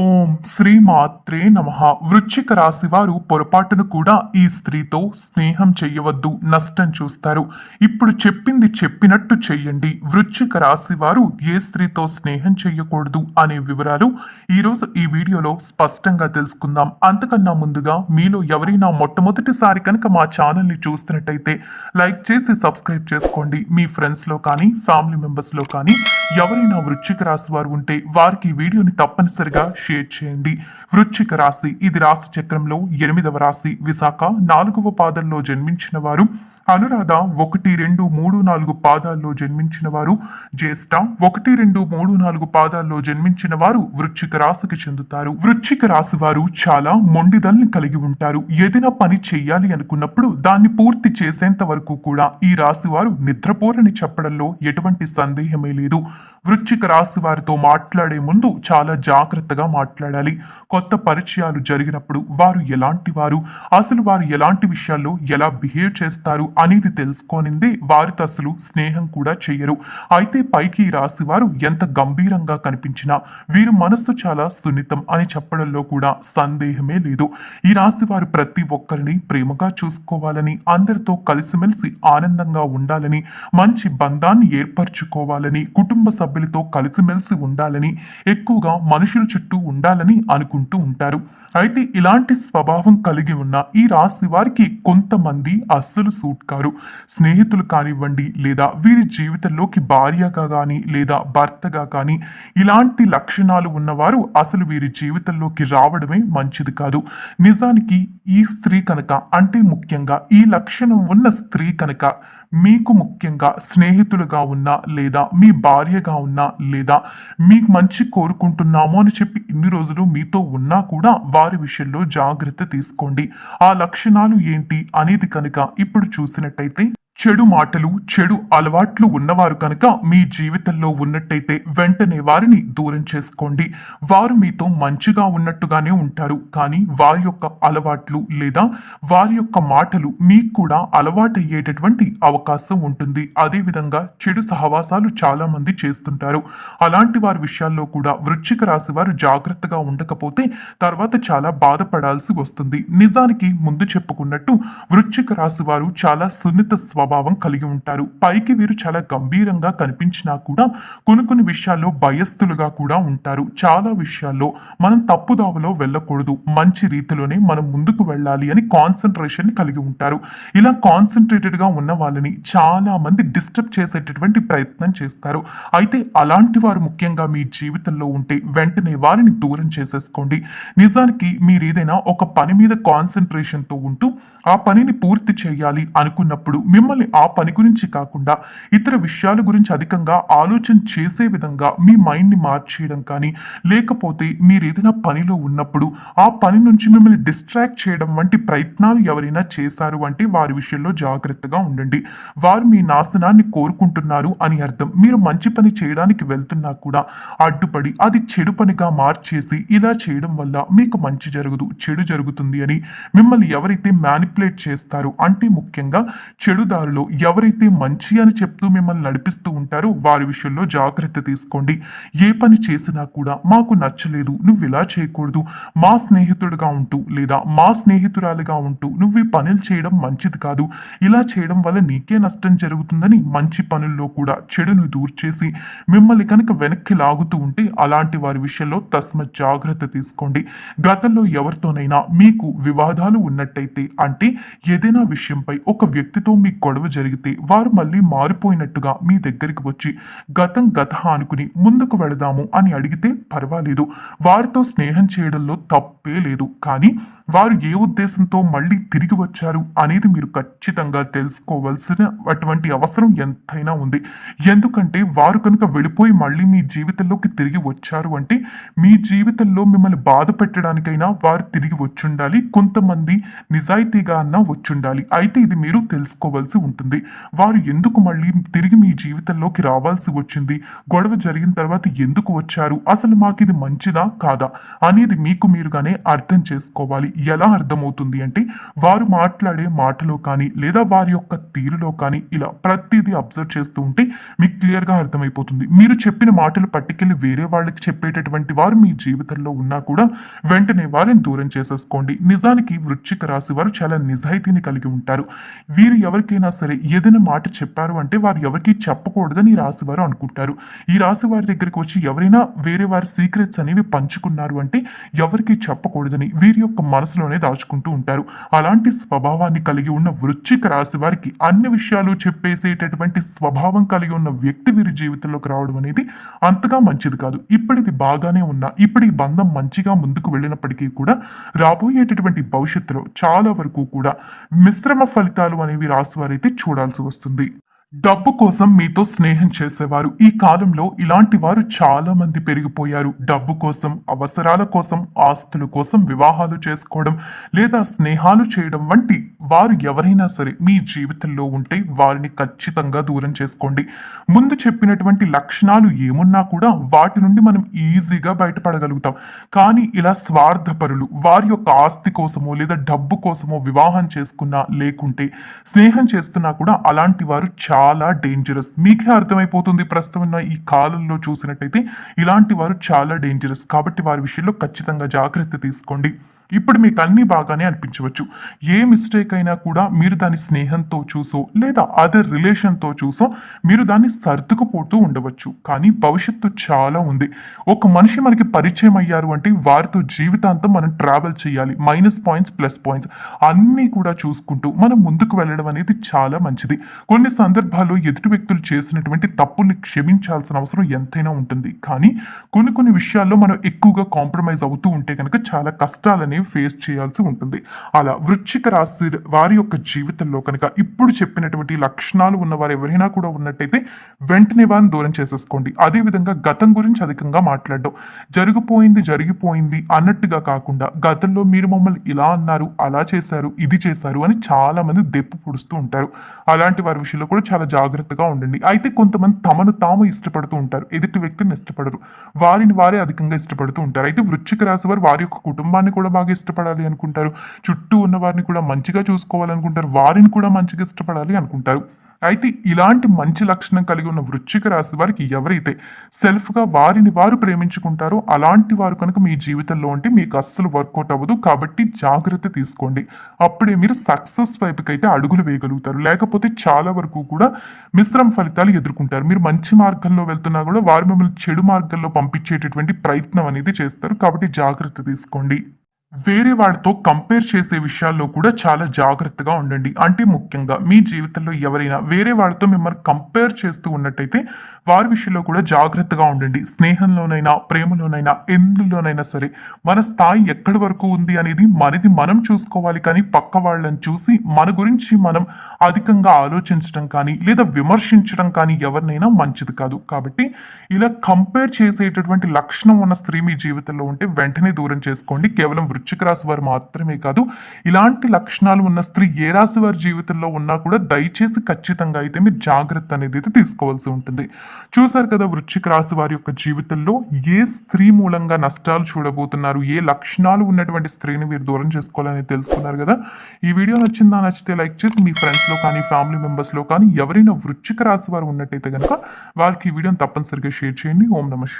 ఓం శ్రీ మాత్రే నమ. వృశ్చిక రాశి వారు పొరపాటును కూడా ఈ స్త్రీతో స్నేహం చెయ్యవద్దు నష్టం చూస్తారు. ఇప్పుడు చెప్పింది చెప్పినట్టు చెయ్యండి వృశ్చిక రాశి వారు ఏ స్త్రీతో స్నేహం చెయ్యకూడదు అనే వివరాలు ఈరోజు ఈ వీడియోలో స్పష్టంగా తెలుసుకుందాం. అంతకన్నా ముందుగా మీలో ఎవరైనా మొట్టమొదటిసారి కనుక మా ఛానల్ని చూస్తున్నట్టయితే లైక్ చేసి సబ్స్క్రైబ్ చేసుకోండి. మీ ఫ్రెండ్స్లో కానీ ఫ్యామిలీ మెంబర్స్లో కానీ ఎవరైనా వృశ్చిక రాశి వారు ఉంటే వారికి ఈ వీడియోని తప్పనిసరిగా షేర్ చేయండి. వృశ్చిక రాశి. ఇది రాశి చక్రంలో ఎనిమిదవ రాశి. విశాఖ నాలుగవ పాదంలో జన్మించిన వారు. అనురాధ ఒకటి రెండు మూడు నాలుగు పాదాల్లో జన్మించిన వారు. జ్యేష్ఠ ఒకటి రెండు మూడు నాలుగు పాదాల్లో జన్మించిన వారు వృశ్చిక రాశికి చెందుతారు. వృశ్చిక రాశి వారు చాలా మొండిదల్ని కలిగి ఉంటారు. ఏదైనా పని చెయ్యాలి అనుకున్నప్పుడు దాన్ని పూర్తి చేసేంత వరకు కూడా ఈ రాశి వారు నిద్రపోరని చెప్పడంలో ఎటువంటి సందేహమే లేదు. వృశ్చిక రాశి వారితో మాట్లాడే ముందు చాలా జాగ్రత్తగా మాట్లాడాలి. కొత్త పరిచయాలు జరిగినప్పుడు వారు ఎలాంటి వారు? అసలు వారు ఎలాంటి విషయాల్లో ఎలా బిహేవ్ చేస్తారు అనేది తెలుసుకోనిందే వారితో అసలు స్నేహం కూడా చెయ్యరు అయితే పైకి ఈ రాశి వారు ఎంత గంభీరంగా కనిపించినా వీరి మనస్సు చాలా సున్నితం అని చెప్పడంలో కూడా సందేహమే లేదు. ఈ రాశి వారు ప్రతి ఒక్కరిని ప్రేమగా చూసుకోవాలని అందరితో కలిసిమెలిసి ఆనందంగా ఉండాలని మంచి బంధాన్ని ఏర్పరచుకోవాలని కుటుంబ సభ్యులతో కలిసిమెలిసి ఉండాలని ఎక్కువగా మనుషుల చుట్టూ ఉండాలని అనుకుంటారు. అనుకుంటూ ఉంటారు. అయితే ఇలాంటి స్వభావం కలిగి ఉన్న ఈ రాశి వారికి కొంతమంది అస్సలు సూట్ కారు. స్నేహితులు కానివ్వండి లేదా వీరి జీవితంలోకి భార్యగా కానీ లేదా భర్తగా కానీ ఇలాంటి లక్షణాలు ఉన్నవారు అసలు వీరి జీవితంలోకి రావడమే మంచిది కాదు. నిజానికి ఈ స్త్రీ కనుక అంటే ముఖ్యంగా ఈ లక్షణం ఉన్న స్త్రీ కనుక మీకు ముఖ్యంగా స్నేహితులుగా ఉన్నా లేదా మీ భార్యగా ఉన్నా లేదా మీకు మంచి కోరుకుంటున్నాము అని చెప్పి ఇన్ని రోజులు మీతో ఉన్నా కూడా వారి విషయంలో జాగ్రత్త తీసుకోండి. ఆ లక్షణాలు ఏంటి అనేది కనుక ఇప్పుడు చూసినట్టయితే చెడు మాటలు చెడు అలవాట్లు ఉన్నవారు కనుక మీ జీవితంలో ఉన్నట్టయితే వెంటనే వారిని దూరం చేసుకోండి. వారు మీతో మంచిగా ఉన్నట్టుగానే ఉంటారు. కానీ వారి యొక్క అలవాట్లు లేదా వారి యొక్క మాటలు మీకు కూడా అలవాటయ్యేటటువంటి అవకాశం ఉంటుంది. అదేవిధంగా చెడు సహవాసాలు చాలా మంది చేస్తుంటారు. అలాంటి వారి విషయాల్లో కూడా వృశ్చిక రాశి వారు జాగ్రత్తగా ఉండకపోతే తర్వాత చాలా బాధపడాల్సి వస్తుంది. నిజానికి ముందు చెప్పుకున్నట్టు వృశ్చిక రాశి వారు చాలా సున్నిత స్వభావం కలిగి ఉంటారు. పైకి వీరు చాలా గంభీరంగా కనిపించినా కూడా కొన్ని కొన్ని విషయాల్లో భయస్థులుగా కూడా ఉంటారు. చాలా విషయాల్లో మనం తప్పుదావలో వెళ్ళకూడదు. మంచి రీతిలోనే మనం ముందుకు వెళ్ళాలి అని కాన్సన్ట్రేషన్ కలిగి ఉంటారు. ఇలా కాన్సన్ట్రేటెడ్గా ఉన్న వాళ్ళని చాలా మంది డిస్టర్బ్ చేసేటటువంటి ప్రయత్నం చేస్తారు. అయితే అలాంటి వారు ముఖ్యంగా మీ జీవితంలో ఉంటే వెంటనే వారిని దూరం చేసేసుకోండి. నిజానికి మీరు ఏదైనా ఒక పని మీద కాన్సన్ట్రేషన్తో ఉంటూ ఆ పనిని పూర్తి చేయాలి అనుకున్నప్పుడు మిమ్మల్ని ఆ పని గురించి కాకుండా ఇతర విషయాల గురించి అధికంగా ఆలోచన చేసే విధంగా మీ మైండ్ని మార్చేయడం కానీ లేకపోతే మీరు ఏదైనా పనిలో ఉన్నప్పుడు ఆ పని నుంచి మిమ్మల్ని డిస్ట్రాక్ట్ చేయడం వంటి ప్రయత్నాలు ఎవరైనా చేశారు అంటే వారి విషయంలో జాగ్రత్తగా ఉండండి. వారు మీ నాశనాన్ని కోరుకుంటున్నారు అని అర్థం. మీరు మంచి పని చేయడానికి వెళ్తున్నా కూడా అడ్డుపడి అది చెడు పనిగా మార్చేసి ఇలా చేయడం వల్ల మీకు మంచి జరగదు చెడు జరుగుతుంది అని మిమ్మల్ని ఎవరైతే మ్యానిపులేట్ చేస్తారో అంటే ముఖ్యంగా చెడుదారు దారిలో ఎవరైతే మంచి అని చెప్తూ మిమ్మల్ని నడిపిస్తూ ఉంటారో వారి విషయంలో జాగ్రత్త తీసుకోండి. ఏ పని చేసినా కూడా మాకు నచ్చలేదు నువ్వు ఇలా చేయకూడదు. మా స్నేహితుడిగా ఉంటూ లేదా మా స్నేహితురాలుగా ఉంటూ నువ్వు ఈ పనులు చేయడం మంచిది కాదు. ఇలా చేయడం వల్ల నీకే నష్టం జరుగుతుందని మంచి పనుల్లో కూడా చెడును దూర్ చేసి మిమ్మల్ని కనుక వెనక్కి లాగుతూ ఉంటే అలాంటి వారి విషయంలో తస్మ జాగ్రత్త తీసుకోండి. గతంలో ఎవరితోనైనా మీకు వివాదాలు ఉన్నట్టయితే అంటే ఏదైనా విషయంపై ఒక వ్యక్తితో మీ గొడవ జరిగితే వారు మళ్ళీ మారిపోయినట్టుగా మీ దగ్గరికి వచ్చి గతం గత అనుకుని ముందుకు వెళదాము అని అడిగితే పర్వాలేదు. వారితో స్నేహం చేయడంలో తప్పే లేదు. కానీ వారు ఏ ఉద్దేశంతో మళ్ళీ తిరిగి వచ్చారు అనేది మీరు ఖచ్చితంగా తెలుసుకోవాల్సిన అటువంటి అవసరం ఎంతైనా ఉంది. ఎందుకంటే వారు కనుక వెళ్ళిపోయి మళ్ళీ మీ జీవితంలోకి తిరిగి వచ్చారు అంటే మీ జీవితంలో మిమ్మల్ని బాధ పెట్టడానికైనా వారు తిరిగి వచ్చుండాలి. కొంతమంది నిజాయితీగా అన్నా వచ్చుండాలి. అయితే ఇది మీరు తెలుసుకోవాల్సి ఉంటుంది. వారు ఎందుకు మళ్ళీ తిరిగి మీ జీవితంలోకి రావాల్సి వచ్చింది? గొడవ జరిగిన తర్వాత ఎందుకు వచ్చారు? అసలు మాకు ఇది మంచిదా కాదా? అనేది మీకు మీరుగానే అర్థం చేసుకోవాలి. ఎలా అర్థమవుతుంది అంటే వారు మాట్లాడే మాటలో కానీ లేదా వారి యొక్క తీరులో కానీ ఇలా ప్రతిదీ అబ్జర్వ్ చేస్తూ ఉంటే మీకు క్లియర్గా అర్థమైపోతుంది. మీరు చెప్పిన మాటలు పట్టుకెళ్ళి వేరే వాళ్ళకి చెప్పేటటువంటి వారు మీ జీవితంలో ఉన్నా కూడా వెంటనే వారిని దూరం చేసేసుకోండి. నిజానికి వృశ్చిక రాశి వారు చాలా నిజాయితీని కలిగి ఉంటారు. వీరు ఎవరికైనా సరే ఏదైనా మాట చెప్పారు అంటే వారు ఎవరికి చెప్పకూడదని ఈ రాశివారు అనుకుంటారు. ఈ రాశి వారి దగ్గరికి వచ్చి ఎవరైనా వేరే వారి సీక్రెట్స్ అనేవి పంచుకున్నారు అంటే ఎవరికి చెప్పకూడదని వీరి యొక్క మనసులోనే దాచుకుంటూ ఉంటారు. అలాంటి స్వభావాన్ని కలిగి ఉన్న వృశ్చిక రాశి వారికి అన్ని విషయాలు చెప్పేసేటటువంటి స్వభావం కలిగి ఉన్న వ్యక్తి వీరి జీవితంలోకి రావడం అనేది అంతగా మంచిది కాదు. ఇప్పటిది బాగానే ఉన్నా ఇప్పుడు ఈ బంధం మంచిగా ముందుకు వెళ్ళినప్పటికీ కూడా రాబోయేటటువంటి భవిష్యత్తులో చాలా వరకు కూడా మిశ్రమ ఫలితాలు అనేవి రాశి వారైతే చూడాల్సి వస్తుంది. డబ్బు కోసం మీతో స్నేహం చేసేవారు. ఈ కాలంలో ఇలాంటి వారు చాలా మంది పెరిగిపోయారు. డబ్బు కోసం అవసరాల కోసం ఆస్తుల కోసం వివాహాలు చేసుకోవడం లేదా స్నేహాలు చేయడం వంటి వారు ఎవరైనా సరే మీ జీవితంలో ఉంటే వారిని ఖచ్చితంగా దూరం చేసుకోండి. ముందు చెప్పినటువంటి లక్షణాలు ఏమున్నా కూడా వాటి నుండి మనం ఈజీగా బయటపడగలుగుతాం. కానీ ఇలా స్వార్థపరులు వారి యొక్క ఆస్తి కోసమో లేదా డబ్బు కోసమో వివాహం చేసుకున్నా లేకుంటే స్నేహం చేస్తున్నా కూడా అలాంటి వారు చాలా చాలా డేంజరస్ మీకే అర్థమైపోతుంది ప్రస్తుతం ఉన్న ఈ కాలంలో చూసినట్టయితే ఇలాంటి వారు చాలా డేంజరస్ కాబట్టి వారి విషయంలో ఖచ్చితంగా జాగ్రత్త తీసుకోండి. ఇప్పుడు మీకు అన్ని బాగానే అనిపించవచ్చు. ఏ మిస్టేక్ అయినా కూడా మీరు దాని స్నేహంతో చూసో లేదా అదర్ రిలేషన్తో చూసో మీరు దాన్ని సర్దుకుపోతూ ఉండవచ్చు. కానీ భవిష్యత్తు చాలా ఉంది. ఒక మనిషి మనకి పరిచయం అయ్యారు అంటే వారితో జీవితాంతం మనం ట్రావెల్ చేయాలి. మైనస్ పాయింట్స్ ప్లస్ పాయింట్స్ అన్నీ కూడా చూసుకుంటూ మనం ముందుకు వెళ్ళడం అనేది చాలా మంచిది. కొన్ని సందర్భాల్లో ఎదుటి వ్యక్తులు చేసినటువంటి తప్పుల్ని క్షమించాల్సిన అవసరం ఎంతైనా ఉంటుంది. కానీ కొన్ని కొన్ని విషయాల్లో మనం ఎక్కువగా కాంప్రమైజ్ అవుతూ ఉంటే కనుక చాలా కష్టాలనేవి ఫేస్ చేయాల్సి ఉంటుంది. అలా వృశ్చిక రాశి వారి యొక్క జీవితంలో కనుక ఇప్పుడు చెప్పినటువంటి లక్షణాలు ఉన్న వారు ఎవరైనా కూడా ఉన్నట్టయితే వెంటనే వారిని దూరం చేసేసుకోండి. అదేవిధంగా గతం గురించి అధికంగా మాట్లాడడం. జరిగిపోయింది జరిగిపోయింది అన్నట్టుగా కాకుండా గతంలో మీరు మమ్మల్ని ఇలా అన్నారు అలా చేశారు ఇది చేశారు అని చాలామంది దెప్పు పొడుస్తూ ఉంటారు. అలాంటి వారి విషయంలో కూడా చాలా జాగ్రత్తగా ఉండండి. అయితే కొంతమంది తమను తాము ఇష్టపడుతూ ఉంటారు. ఎదుటి వ్యక్తిని ఇష్టపడరు. వారిని వారే అధికంగా ఇష్టపడుతూ ఉంటారు. అయితే వృశ్చిక రాశి వారు వారి యొక్క కుటుంబాన్ని కూడా బాగా ఇష్టపడాలి అనుకుంటారు. చుట్టూ ఉన్న వారిని కూడా మంచిగా చూసుకోవాలనుకుంటారు. వారిని కూడా మంచిగా ఇష్టపడాలి అనుకుంటారు. అయితే ఇలాంటి మంచి లక్షణం కలిగి ఉన్న వృశ్చిక రాశి వారికి ఎవరైతే సెల్ఫ్గా వారిని వారు ప్రేమించుకుంటారో అలాంటి వారు కనుక మీ జీవితంలో ఉంటే మీకు అస్సలు వర్కౌట్ అవ్వదు. కాబట్టి జాగ్రత్త తీసుకోండి. అప్పుడే మీరు సక్సెస్ వైపుకి అయితే అడుగులు వేయగలుగుతారు. లేకపోతే చాలా వరకు కూడా మిశ్రమ ఫలితాలు ఎదుర్కొంటారు. మీరు మంచి మార్గంలో వెళ్తున్నా కూడా వారు మిమ్మల్ని చెడు మార్గంలో పంపించేటటువంటి ప్రయత్నం అనేది చేస్తారు. కాబట్టి జాగ్రత్త తీసుకోండి. వేరే వాడితో కంపేర్ చేసే విషయాల్లో కూడా చాలా జాగ్రత్తగా ఉండండి. అంటే ముఖ్యంగా మీ జీవితంలో ఎవరైనా వేరే వాళ్ళతో మిమ్మల్ని కంపేర్ చేస్తూ ఉన్నట్టయితే వారి విషయంలో కూడా జాగ్రత్తగా ఉండండి. స్నేహంలోనైనా ప్రేమలోనైనా ఎందులోనైనా సరే మన స్థాయి ఎక్కడి వరకు ఉంది అనేది మనది మనం చూసుకోవాలి. కానీ పక్క వాళ్ళని చూసి మన గురించి మనం అధికంగా ఆలోచించడం కానీ లేదా విమర్శించడం కానీ ఎవరినైనా మంచిది కాదు. కాబట్టి ఇలా కంపేర్ చేసేటటువంటి లక్షణం ఉన్న స్త్రీ మీ జీవితంలో ఉంటే వెంటనే దూరం చేసుకోండి. కేవలం వృశ్చిక రాశి వారు మాత్రమే కాదు ఇలాంటి లక్షణాలు ఉన్న స్త్రీ ఏ రాశి వారి జీవితంలో ఉన్నా కూడా దయచేసి ఖచ్చితంగా అయితే మీరు జాగ్రత్త అనేది అయితే తీసుకోవాల్సి ఉంటుంది. చూసారు కదా వృశ్చిక రాశి వారి యొక్క జీవితంలో ఏ స్త్రీ మూలంగా నష్టాలు చూడబోతున్నారు ఏ లక్షణాలు ఉన్నటువంటి స్త్రీని మీరు దూరం చేసుకోవాలని తెలుసుకున్నారు కదా? ఈ వీడియో నచ్చిందా? నచ్చితే లైక్ చేసి మీ ఫ్రెండ్స్లో కానీ ఫ్యామిలీ మెంబర్స్లో కానీ ఎవరైనా వృశ్చిక రాశి వారు ఉన్నట్టయితే కనుక వాళ్ళకి ఈ వీడియోని తప్పనిసరిగా షేర్ చేయండి. ఓం నమ